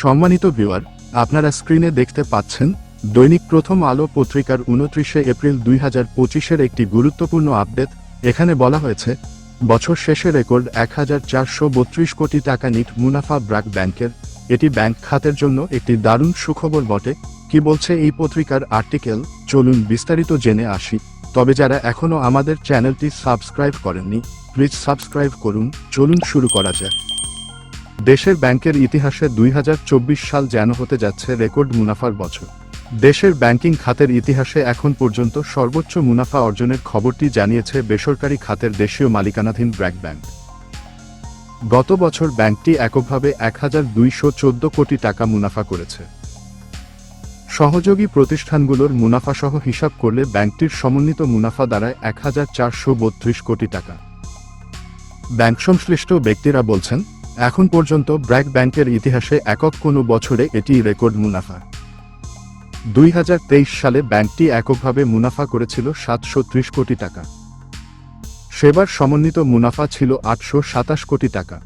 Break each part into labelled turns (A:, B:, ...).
A: সম্মানিত ভিউয়ার, আপনারা স্ক্রিনে দেখতে পাচ্ছেন দৈনিক প্রথম আলো পত্রিকার উনত্রিশে এপ্রিল দুই হাজার পঁচিশের একটি গুরুত্বপূর্ণ আপডেট। এখানে বলা হয়েছে, বছর শেষে রেকর্ড এক হাজার চারশো বত্রিশ কোটি টাকা নিট মুনাফা ব্র্যাক ব্যাংকের। এটি ব্যাংক খাতের জন্য একটি দারুণ সুখবর বটে। কি বলছে এই পত্রিকার আর্টিকেল? চলুন বিস্তারিত জেনে আসি। তবে যারা এখনও আমাদের চ্যানেলটি সাবস্ক্রাইব করেননি, প্লিজ সাবস্ক্রাইব করুন। চলুন শুরু করা যাক। দেশের ব্যাংকের ইতিহাসে দুই হাজার চব্বিশ সাল যেন হতে যাচ্ছে রেকর্ড মুনাফার বছর। দেশের ব্যাংকিং খাতের ইতিহাসে এখন পর্যন্ত সর্বোচ্চ মুনাফা অর্জনের খবরটি জানিয়েছে বেসরকারি খাতের দেশীয় মালিকানাধীন ব্র্যাক ব্যাংক। গত বছর ব্যাংকটি এককভাবে এক হাজার দুইশো চোদ্দ কোটি টাকা মুনাফা করেছে। সহযোগী প্রতিষ্ঠানগুলোর মুনাফাসহ হিসাব করলে ব্যাংকটির সমন্বিত মুনাফা দাঁড়ায় এক কোটি টাকা। ব্যাংক সংশ্লিষ্ট ব্যক্তিরা বলছেন এখন পর্যন্ত ব্র্যাক ব্যাংকের ইতিহাসে একক কোনো বছরে এটি রেকর্ড মুনাফা। দুই হাজার তেইশ সালে ব্যাংকটি এককভাবে মুনাফা করেছিল সাতশো ত্রিশ কোটি টাকা। সেবার সমন্বিত মুনাফা ছিল আটশো সাতাশ কোটি টাকা।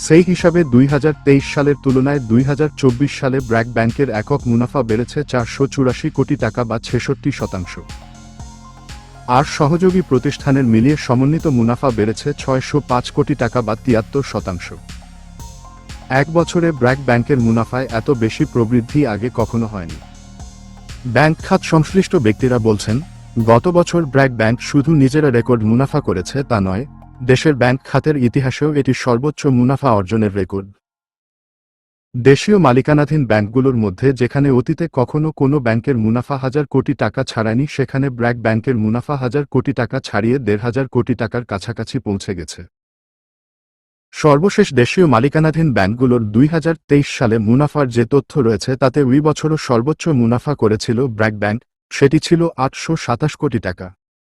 A: সেই হিসাবে দুই হাজার তেইশ সালের তুলনায় দুই হাজার চব্বিশ সালে ব্র্যাক ব্যাংকের একক মুনাফা বেড়েছে চারশো চুরাশি কোটি টাকা বা ছেষট্টি শতাংশ। আর সহযোগী প্রতিষ্ঠানের মিলিয়ে সমন্বিত মুনাফা বেড়েছে ছয়শো পাঁচ কোটি টাকা বা তিয়াত্তর শতাংশ। এক বছরে ব্র্যাক ব্যাংকের মুনাফায় এত বেশি প্রবৃদ্ধি আগে কখনো হয়নি। ব্যাংক খাত সংশ্লিষ্ট ব্যক্তিরা বলছেন, গত বছর ব্র্যাক ব্যাংক শুধু নিজেরা রেকর্ড মুনাফা করেছে তা নয়, দেশের ব্যাংক খাতের ইতিহাসেও এটি সর্বোচ্চ মুনাফা অর্জনের রেকর্ড। দেশীয় মালিকানাধীন ব্যাংকগুলোর মধ্যে যেখানে অতীতে কখনো কোনো ব্যাংকের মুনাফা হাজার কোটি টাকা ছাড়ায়নি, সেখানে ব্র্যাক ব্যাংকের মুনাফা হাজার কোটি টাকা ছাড়িয়ে দেড় হাজার কোটি টাকার কাছাকাছি পৌঁছে গেছে। সর্বশেষ দেশীয় মালিকানাধীন ব্যাংকগুলোর দুই হাজার তেইশ সালে মুনাফার যে তথ্য রয়েছে তাতে ওই বছরও সর্বোচ্চ মুনাফা করেছিল ব্র্যাক ব্যাংক, সেটি ছিল আটশো সাতাশ কোটি টাকা।